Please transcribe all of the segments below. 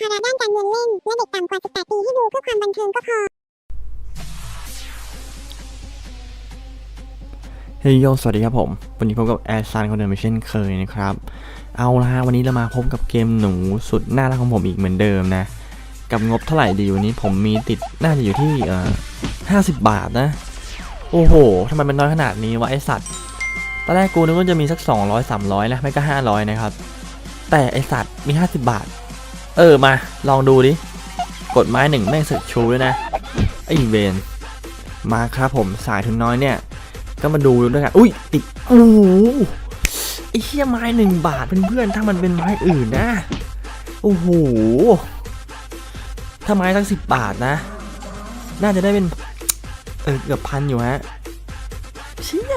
ภาระด้านการเงินเล่น และเด็กต่ำกว่า 18 ปีที่ดูเพื่อความบันเทิงก็พอ เฮ้ยโยสวัสดีครับผม วันนี้พบกับแอร์ซันคนเดิมเช่นเคยนะครับ เอาละฮะวันนี้เรามาพบกับเกมหนูสุดน่ารักของผมอีกเหมือนเดิมนะ กับงบเท่าไหร่ดีวันนี้ผมมีติดน่าจะอยู่ที่เอ่อห้าสิบบาทนะ โอ้โหทำไมมันน้อยขนาดนี้วะไอสัตว์ ตอนแรกกูนึกว่าจะมีสัก 200 300 นะ ไม่ก็ 500 นะครับ แต่ไอสัตว์มี 50 บาท เออมาลองดูดิ กดไม้หนึ่งแม่งสึกชูด้วยนะไอเวนมาครับผมสายถึงน้อยเนี่ย ก็มาดูด้วยกันอุ้ยติดโอ้โหไอ้เหี้ยไม้หนึ่งบาทเพื่อนๆถ้ามันเป็นไม้อื่นนะโอ้โหถ้าไม้ตั้งสิบบาทนะ น่าจะได้เป็นเออเกือบพันอยู่ฮะเชี่ย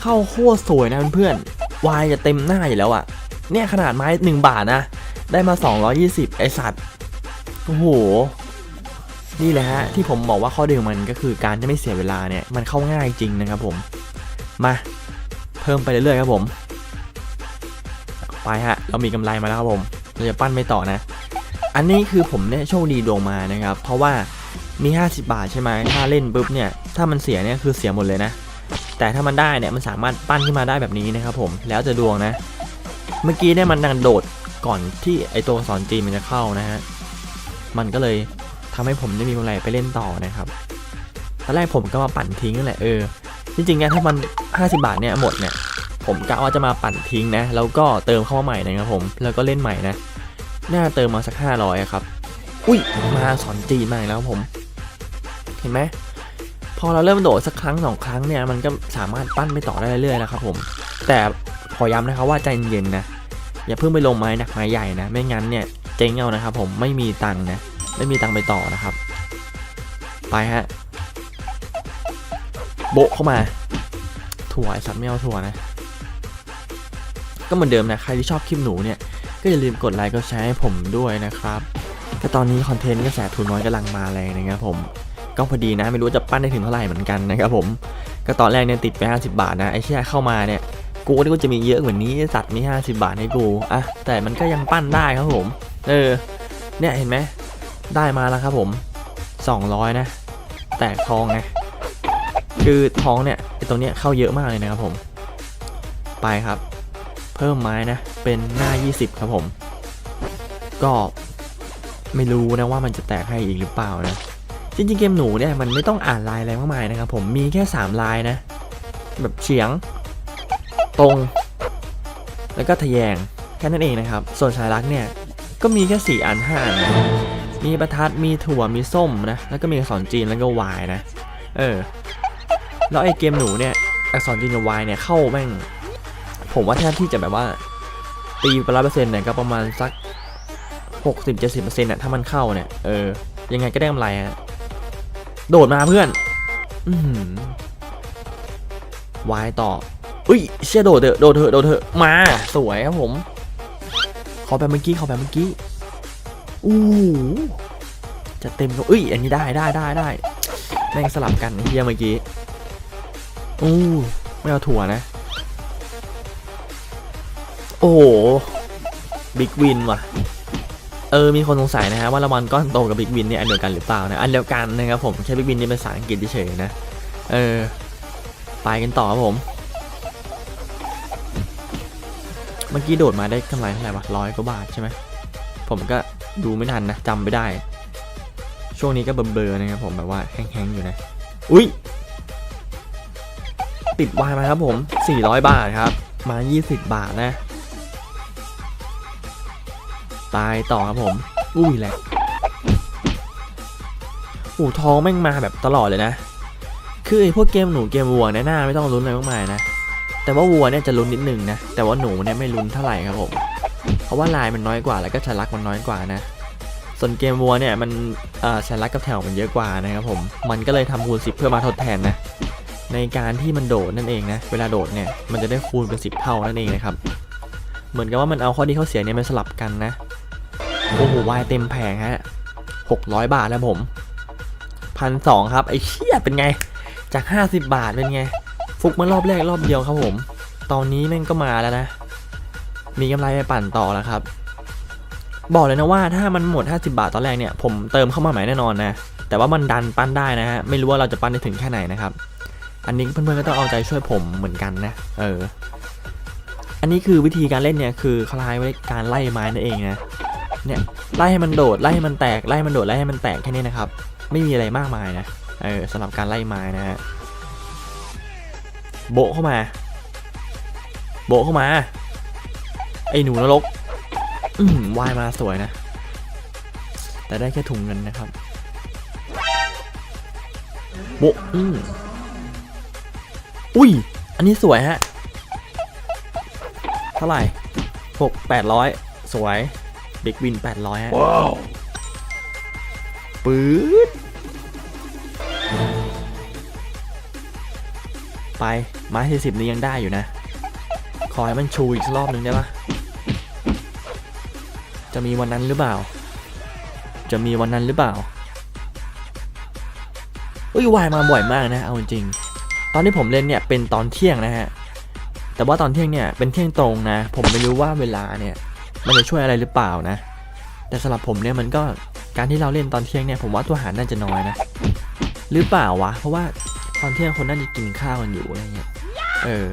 เข้าโคตรสวยนะเพื่อนๆวายจะเต็มหน้าอยู่แล้วอะเนี่ยขนาดไม้หนึ่งบาทนะ ได้มา 220 ไอสัตว์ โอ้โห นี่แหละฮะ ที่ผมบอกว่าข้อดีของมันก็คือการจะไม่เสียเวลาเนี่ย มันเข้าง่ายจริงนะครับผม มา เพิ่มไปเรื่อยๆครับผม ไปฮะ เรามีกำไรมาแล้วครับผม เราจะปั้นไม่ต่อนะ อันนี้คือผมเนี่ยโชคดีดวงมานะครับ เพราะว่ามี 50 บาทใช่ไหมถ้าเล่นปุ๊บเนี่ย ถ้ามันเสียเนี่ยคือเสียหมดเลยนะ แต่ถ้ามันได้เนี่ยมันสามารถปั้นขึ้นมาได้แบบนี้นะครับผม แล้วจะดวงนะ เมื่อกี้เนี่ยมันดังโดด ก่อนที่ไอตัวสอนจีนมันจะเข้านะฮะ มันก็เลยทำให้ผมได้มีกำไรไปเล่นต่อนะครับตอนแรกผมก็มาปั่นทิ้งนั่นแหละเออ จริงๆเนี่ยถ้ามัน 50 บาทเนี่ยหมดเนี่ย ผมกะว่าจะมาปั่นทิ้งนะ แล้วก็เติมเข้ามาใหม่นะครับผม แล้วก็เล่นใหม่นะ น่าเติมมาสัก 500อะครับ อุ้ย มาสอนจีนมากแล้วผม เห็นไหม พอเราเริ่มโดดสักครั้งสองครั้งเนี่ย มันก็สามารถปั้นไปต่อได้เรื่อยๆแล้วครับผม แต่ขอย้ำนะครับว่าใจเย็นๆนะ อย่าเพิ่งไปลงไม้หนักไม้ใหญ่นะ ไม่งั้นเนี่ยเจ๊งเอานะครับ ผมไม่มีตังค์นะ ไม่มีตังค์ไปต่อนะครับ ไปฮะ โบเข้ามา ถั่วไอสัตว์ไม่เอาถั่วนะ ก็เหมือนเดิมนะ ใครที่ชอบคลิปหนูเนี่ย ก็อย่าลืมกดไลค์กดแชร์ให้ผมด้วยนะครับก็ตอนนี้คอนเทนต์กระแสทุนน้อยกำลังมาแรงนะครับผมก็พอดีนะไม่รู้จะปั้นได้ถึงเท่าไหร่เหมือนกันนะครับผมก็ตอนแรกเนี่ยติดไป 50 บาทนะไอ้เชี่ยเข้ามาเนี่ย กูก็นึกว่าจะมีเยอะกว่านี้สัตว์มี 50 บาทให้กูอะแต่มันก็ยังปั้นได้ครับผม เออ เนี่ยเห็นไหมได้มาแล้วครับผม 200 นะ แตกทองไงคือทองเนี่ยไอตรงเนี้ยเข้าเยอะมากเลยนะครับผม ไปครับ เพิ่มไม้นะ เป็นหน้า 20 ครับผม ก็ไม่รู้นะว่ามันจะแตกให้อีกหรือเปล่านะจริงๆเกมหนูเนี่ยมันไม่ต้องอ่านลายอะไรมากมายนะครับผมมีแค่ 3 ลายนะ แบบเฉียง ตรง แล้วก็ทะแยงแค่นั้นเองนะครับ ส่วนสายลักษณ์เนี่ย ก็มีแค่4อัน5อันนะมีประทัดมีถั่วมีส้มนะ แล้วก็มีอักษรจีนแล้วก็วายนะ เออ แล้วไอ้เกมหนูเนี่ย อักษรจีนกับวายเนี่ยเข้าแม่ง ผมว่าแทบที่จะแบบว่าตีไปร้อยเปอร์เซ็นต์เนี่ยก็ประมาณสักหกสิบเจ็ดสิบเปอร์เซ็นต์เนี่ยถ้ามันเข้าเนี่ย เออ ยังไงก็ได้กำไรฮะ โดดมาเพื่อน อืวายต่อ อุ้ยเชี่ยโดดเถอะโดดเถอะโดดเถอะมาสวยครับผม ขอแบบเมื่อกี้ขอแบบเมื่อกี้อู้จะเต็มก็เอ้ยอันนี้ได้ได้ได้ได้แม่งสลับกันเฮียเมื่อกี้อู้ไม่เอาถั่วนะ โอ้โหบิ๊กวินว่ะเออ มีคนสงสัยนะฮะว่ารางวัลก้อนโตกับบิ๊กวินเนี่ยอันเดียวกันหรือเปล่านะ อันเดียวกันนะครับผม แค่บิ๊กวินนี่เป็นภาษาอังกฤษเฉยๆนะ เออ ไปกันต่อครับผม มื่อกี้โดดมาได้กำไรเท่าไหร่วะร้อยกว่าบาทใช่ไหมผมก็ดูไม่ทันนะจำไม่ได้ ช่วงนี้ก็เบลอๆนะครับผมแบบว่าแห้งๆอยู่นะ อุ้ยติดวายมาครับผม 400 บาทครับ มา 20 บาทนะ ตายต่อครับผม อุ้ยแหละโอ้ทองแม่งมาแบบตลอดเลยนะ คือไอ้พวกเกมหนูเกมวัวเนี่ยหน้าไม่ต้องลุ้นอะไรมากมายนะ แต่ว่าวัวเนี่ยจะลุ้นนิดนึงนะ แต่ว่าหนูเนี่ยไม่ลุ้นเท่าไหร่ครับผม เพราะว่าลายมันน้อยกว่าแล้วก็ชลักมันน้อยกว่านะ ส่วนเกมวัวเนี่ยมันเอ่อชลักกับแถวมันเยอะกว่านะครับผม มันก็เลยทำคูณ10 เพื่อมาทดแทนนะ ในการที่มันโดดนั่นเองนะ เวลาโดดเนี่ยมันจะได้คูณเป็น 10 เท่านั่นเองนะครับ เหมือนกับว่ามันเอาข้อดีข้อเสียเนี่ยมาสลับกันนะ โอ้โหวายเต็มแผงฮะ600 บาทแล้วผมพันสองครับไอ้เชี่ยเป็นไงจาก 50 บาทเป็นไง ฟุกมารอบแรกรอบเดียวครับผม ตอนนี้แม่งก็มาแล้วนะ มีกำไรไปปั่นต่อแล้วครับ บอกเลยนะว่าถ้ามันหมด 50 บาทตอนแรกเนี่ยผมเติมเข้ามาใหม่แน่นอนนะ แต่ว่ามันดันปั้นได้นะฮะ ไม่รู้ว่าเราจะปั้นได้ถึงแค่ไหนนะครับ อันนี้เพื่อนๆก็ต้องเอาใจช่วยผมเหมือนกันนะ เออ อันนี้คือวิธีการเล่นเนี่ยคือคลายไว้การไล่ไม้นั่นเองนะ เนี่ยไล่ให้มันโดดไล่ให้มันแตกไล่ให้มันโดดไล่ให้มันแตกแค่นี้นะครับ ไม่มีอะไรมากมายนะ เออสำหรับการไล่ไม้นะฮะ โบะเข้ามา โบะเข้ามา ไอ้หนูนรกอืมวายมาสวยนะ แต่ได้แค่ถุงเงินนะครับ โบะอืมอุ้ย อันนี้สวยฮะ เท่าไหร่หกแปดร้อยสวยบิ๊กวินแปดร้อยฮะ ว้าวปื๊ด ไปไม้ที่สิบนี้ยังได้อยู่นะ ขอให้มันชูอีกรอบหนึ่งได้ปะจะมีวันนั้นหรือเปล่า จะมีวันนั้นหรือเปล่าอุ้ยวายมาบ่อยมากนะเอาจริง ตอนที่ผมเล่นเนี่ยเป็นตอนเที่ยงนะฮะ แต่ว่าตอนเที่ยงเนี่ยเป็นเที่ยงตรงนะ ผมไม่รู้ว่าเวลาเนี่ยมันจะช่วยอะไรหรือเปล่านะ แต่สำหรับผมเนี่ยมันก็การที่เราเล่นตอนเที่ยงเนี่ยผมว่าตัวหารน่าจะน้อยนะ หรือเปล่าวะ เพราะว่า ตอนเที่ยงคนน่าจะกินข้าวกันอยู่อะไรเงี้ย เออ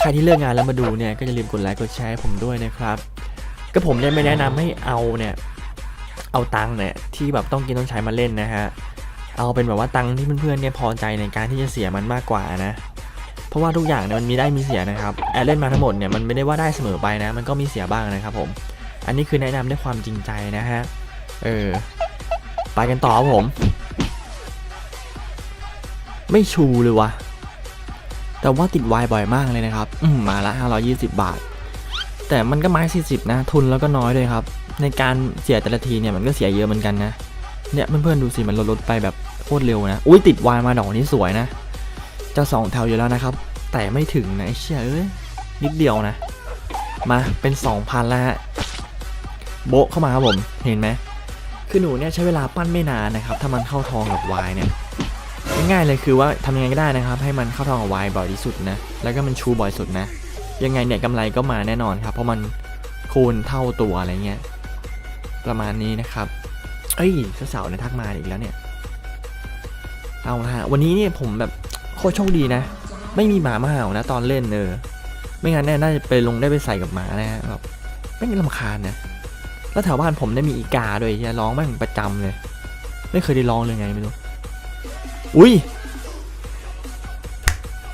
ใครที่เลิกงานแล้วมาดูเนี่ยก็อย่าลืมกดไลค์กดแชร์ผมด้วยนะครับ ก็ผมเนี่ยไม่แนะนำให้เอาเนี่ย เอาตังค์เนี่ยที่แบบต้องกินต้องใช้มาเล่นนะฮะ เอาเป็นแบบว่าตังค์ที่เพื่อนๆเนี่ยพอใจในการที่จะเสียมันมากกว่านะ เพราะว่าทุกอย่างเนี่ยมันมีได้มีเสียนะครับ แอดเล่นมาทั้งหมดเนี่ยมันไม่ได้ว่าได้เสมอไปนะ มันก็มีเสียบ้างนะครับผม อันนี้คือแนะนำด้วยความจริงใจนะฮะ เออ ไปกันต่อครับผม ไม่ชูเลยวะแต่ว่าติดวายบ่อยมากเลยนะครับ อืมมาละ 520 บาท แต่มันก็ไม้ 40 นะ ทุนแล้วก็น้อยเลยครับ ในการเสียแต่ละทีเนี่ยมันก็เสียเยอะเหมือนกันนะ เนี่ยเพื่อนๆดูสิมันลดลดไปแบบโคตรเร็วนะ อุ้ยติดวายมาดอกนี้สวยนะ จะสองแถวอยู่แล้วนะครับ แต่ไม่ถึงนะไอ้เชี่ยเอ้ยนิดเดียวนะ มาเป็น 2,000แล้วฮะ โบะเข้ามาครับผม เห็นไหม คือหนูเนี่ยใช้เวลาปั้นไม่นานนะครับ ถ้ามันเข้าทองกับวายเนี่ย ง่ายๆเลยคือว่าทำยังไงก็ได้นะครับ ให้มันเข้าทองกับวายบ่อยที่สุดนะ แล้วก็มันชูบ่อยสุดนะ ยังไงเนี่ยกำไรก็มาแน่นอนครับ เพราะมันคูณเท่าตัวอะไรเงี้ย ประมาณนี้นะครับ เอ้ยสาวๆเนี่ยทักมาอีกแล้วเนี่ย เอาละฮะ วันนี้เนี่ยผมแบบโคตรโชคดีนะ ไม่มีหมามาเห่านะ ตอนเล่นเออไม่งั้นเนี่ยน่าจะไปลงได้ไปใส่กับหมานะฮะแบบไม่งลำคาญนะ แล้วแถวบ้านผมได้มีอีกาด้วยเฮียร้องแม่งประจำเลย ไม่เคยได้ร้องเลยไงไม่รู้ อุ้ย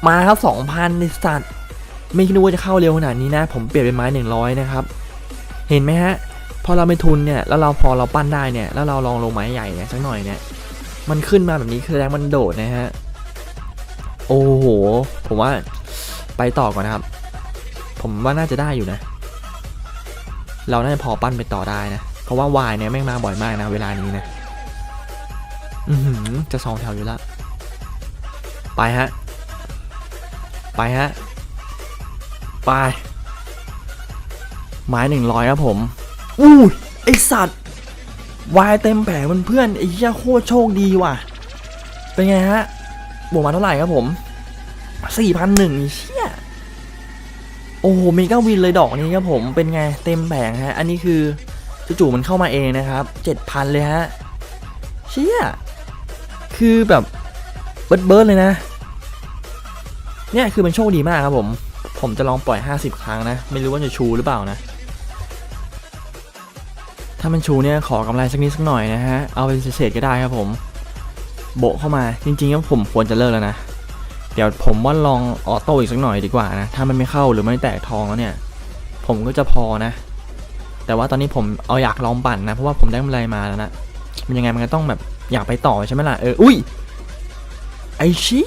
มาครับสองพันในสัตว์ ไม่คิดว่าจะเข้าเร็วขนาดนี้นะ ผมเปลี่ยนเป็นไม้หนึ่งร้อยนะครับ เห็นไหมฮะ พอเราไม่ทุนเนี่ย แล้วเราพอเราปั้นได้เนี่ย แล้วเราลองลงไม้ใหญ่เนี่ยสักหน่อยเนี่ย มันขึ้นมาแบบนี้คือแรงมันโดดนะฮะ โอ้โห ผมว่าไปต่อก่อนนะครับ ผมว่าน่าจะได้อยู่นะ เราน่าจะพอปั้นไปต่อได้นะ เพราะว่าวายเนี่ยแม่งมาบ่อยมากนะเวลานี้นะ อือหือจะสองแถวอยู่แล้วไปฮะ ไปฮะ ไป ไม้หนึ่งร้อยครับผม อู้ไอสัตว์ วายเต็มแผงเพื่อนไอ้เหี้ยโคตรโชคดีว่ะ เป็นไงฮะ บวกมาเท่าไหร่ครับผมสี่พันหนึ่งเชี่ยโอ้โหเมกาวินเลยดอกนี้ครับผมเป็นไงเต็มแผงฮะ อันนี้คือจู่ๆมันเข้ามาเองนะครับเจ็ดพันเลยฮะ เชี่ย คือแบบเบิร์ดเบิร์ดเลยนะ เนี่ยคือมันโชคดีมากครับผม ผมจะลองปล่อย 50 ครั้งนะ ไม่รู้ว่าจะชูหรือเปล่านะ ถ้ามันชูเนี่ยขอกำไรสักนิดสักหน่อยนะฮะ เอาเป็นเศษๆก็ได้ครับผม โบะเข้ามาจริงๆแล้วผมควรจะเลิกแล้วนะ เดี๋ยวผมว่าลองออโต้อีกสักหน่อยดีกว่านะ ถ้ามันไม่เข้าหรือไม่แตกทองแล้วเนี่ย ผมก็จะพอนะ แต่ว่าตอนนี้ผมเอาอยากลองปั่นนะ เพราะว่าผมได้กำไรมาแล้วนะ มันยังไงมันก็ต้องแบบ อยากไปต่อใช่ไหมล่ะ เออ อุ้ย ไอเชี่ย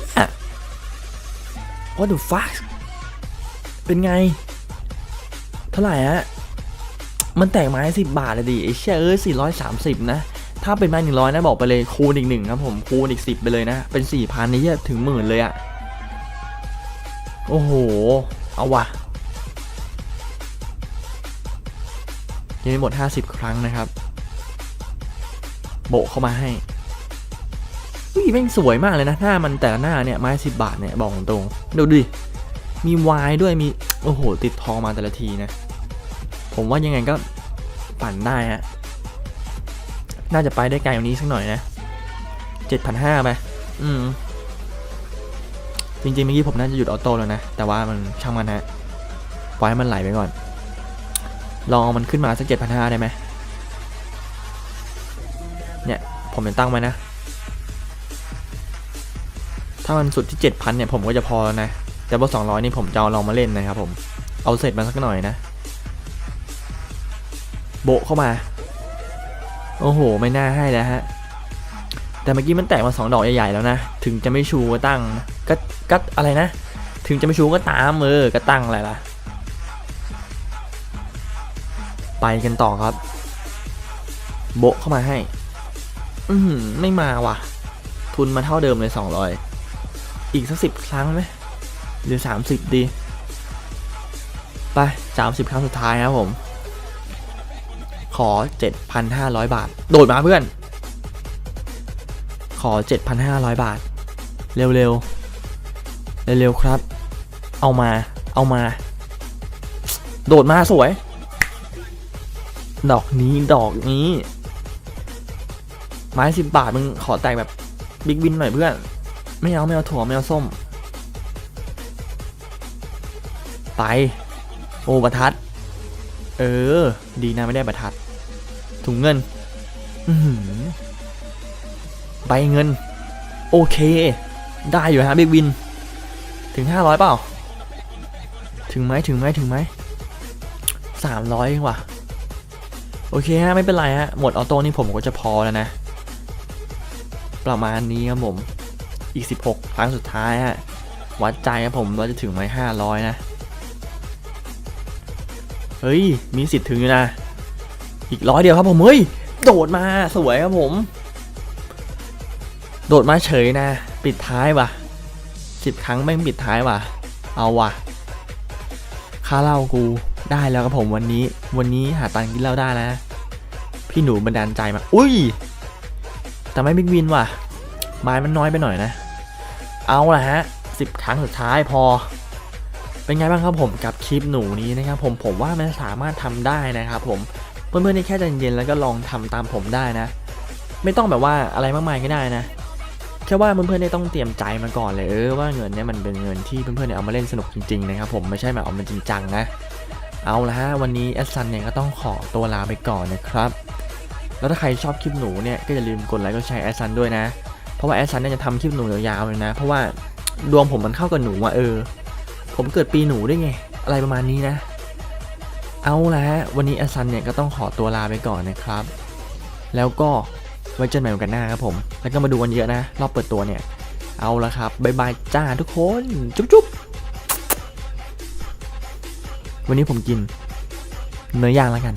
what the fuck เป็นไง เท่าไหร่ฮะ มันแตกไม้สิบบาทเลยดิไอเชี่ยเอ้สี่ร้อยสามสิบนะ ถ้าเป็นไม้หนึ่งร้อยนะบอกไปเลยคูณอีกหนึ่งครับผมคูณอีกสิบไปเลยนะ เป็นสี่พันนี่จะถึงหมื่นเลยอะโอ้โห เอาวะยังไม่หมด 50 ครั้งนะครับ โบะเข้ามาให้อุ้ยแม่งสวยมากเลยนะหน้ามันแต่ละหน้าเนี่ยไม้สิบบาทเนี่ยบอกตรงดูดิมีวายด้วยมีโอ้โหติดทองมาแต่ละทีนะ ผมว่ายังไงก็ปั่นได้ฮะน่าจะไปได้ไกลกว่านี้สักหน่อยนะเจ็ดพันห้าไปอืมจริงๆเมื่อกี้ผมน่าจะหยุดออโต้แล้วนะ แต่ว่ามันช่างมันฮะปล่อยให้มันไหลไปก่อน ลองเอามันขึ้นมาสักเจ็ดพันห้าได้ไหม เนี่ยผมจะตั้งไว้นะ ถ้ามันสุดที่เจ็ดพันเนี่ยผมก็จะพอแล้วนะแต่ว่าสองร้อยนี่ผมจะเอาลองมาเล่นนะครับผมเอาเสร็จมาสักหน่อยนะ โบเข้ามา โอ้โห ไม่น่าให้แล้วฮะ แต่เมื่อกี้มันแตกมาสองดอกใหญ่ๆแล้วนะ ถึงจะไม่ชูก็ตั้งก็ก็อะไรนะ ถึงจะไม่ชูก็ตามเออก็ตั้งอะไรล่ะ ไปกันต่อครับ โบเข้ามาให้ อือหือไม่มาว่ะ ทุนมาเท่าเดิมเลยสองร้อยอีกสักสิบครั้งไหมหรือสามสิบดี ไปสามสิบครั้งสุดท้ายครับผม ขอ7,500บาท โดดมาเพื่อน ขอ7,500บาท เร็วๆเร็วๆครับ เอามา เอามา โดดมาสวย ดอกนี้ดอกนี้ ไม้สิบบาทมึงขอแตกแบบบิ๊กวินหน่อยเพื่อน ไม่เอาไม่เอาถั่วไม่เอาส้ม ไป โอ้ประทัด เออ ดีนะไม่ได้ประทัด ถุงเงินอืใบเงิน โอเค ได้อยู่ฮะบิ๊กวิน ถึงห้าร้อยเปล่า ถึงไหมถึงไหมถึงไหมสามร้อยเองว่ะโอเคฮะไม่เป็นไรฮะหมดออโต้นี่ผมก็จะพอแล้วนะ ประมาณนี้ครับผม อีก 16 ครั้งสุดท้ายฮะ วัดใจครับผมว่าจะถึงไหม500 นะ เฮ้ย มีสิทธิ์ถึงอยู่นะ อีกร้อยเดียวครับผม เฮ้ย โดดมาสวยครับผม โดดมาเฉยนะ ปิดท้ายว่ะสิบครั้งไม่ปิดท้ายว่ะ เอาว่ะค่าเหล้ากูได้แล้วครับผมวันนี้ วันนี้หาตังค์กินเหล้าได้แล้วนะพี่หนูบันดาลใจมา อุ้ย แต่ไม่บิ๊กวินว่ะ ไม้มันน้อยไปหน่อยนะ เอาละฮะสิบครั้งสุดท้ายพอ เป็นไงบ้างครับผมกับคลิปหนูนี้นะครับผมผมว่ามันสามารถทำได้นะครับผมเพื่อนๆนี่แค่ใจเย็นแล้วก็ลองทำตามผมได้นะ ไม่ต้องแบบว่าอะไรมากมายก็ได้นะแค่ว่าเพื่อนๆนี่ต้องเตรียมใจมาก่อนเลยเออว่าเงินเนี่ยมันเป็นเงินที่เพื่อนๆเนี่ยเอามาเล่นสนุกจริงๆนะครับผมไม่ใช่แบบเอามาจริงจังนะเอาละฮะวันนี้แอดซันเนี่ยก็ต้องขอตัวลาไปก่อนนะครับ แล้วถ้าใครชอบคลิปหนูเนี่ยก็อย่าลืมกดไลค์กดแชร์แอดซันด้วยนะ เพราะว่าแอดซันเนี่ยจะทำคลิปหนูยาวๆเลยนะ เพราะว่าดวงผมมันเข้ากับหนูอะเออ ผมเกิดปีหนูได้วยไง อะไรประมาณนี้นะ เอาละฮะวันนี้แอดซันเนี่ยก็ต้องขอตัวลาไปก่อนนะครับ แล้วก็ไว้เจอกันใหม่กันหน้าครับผม แล้วก็มาดูกันเยอะนะ รอบเปิดตัวเนี่ย เอาละครับบายบายจ้าทุกคน จุ๊บจุ๊บวันนี้ผมกินเนื้อย่างแล้วกัน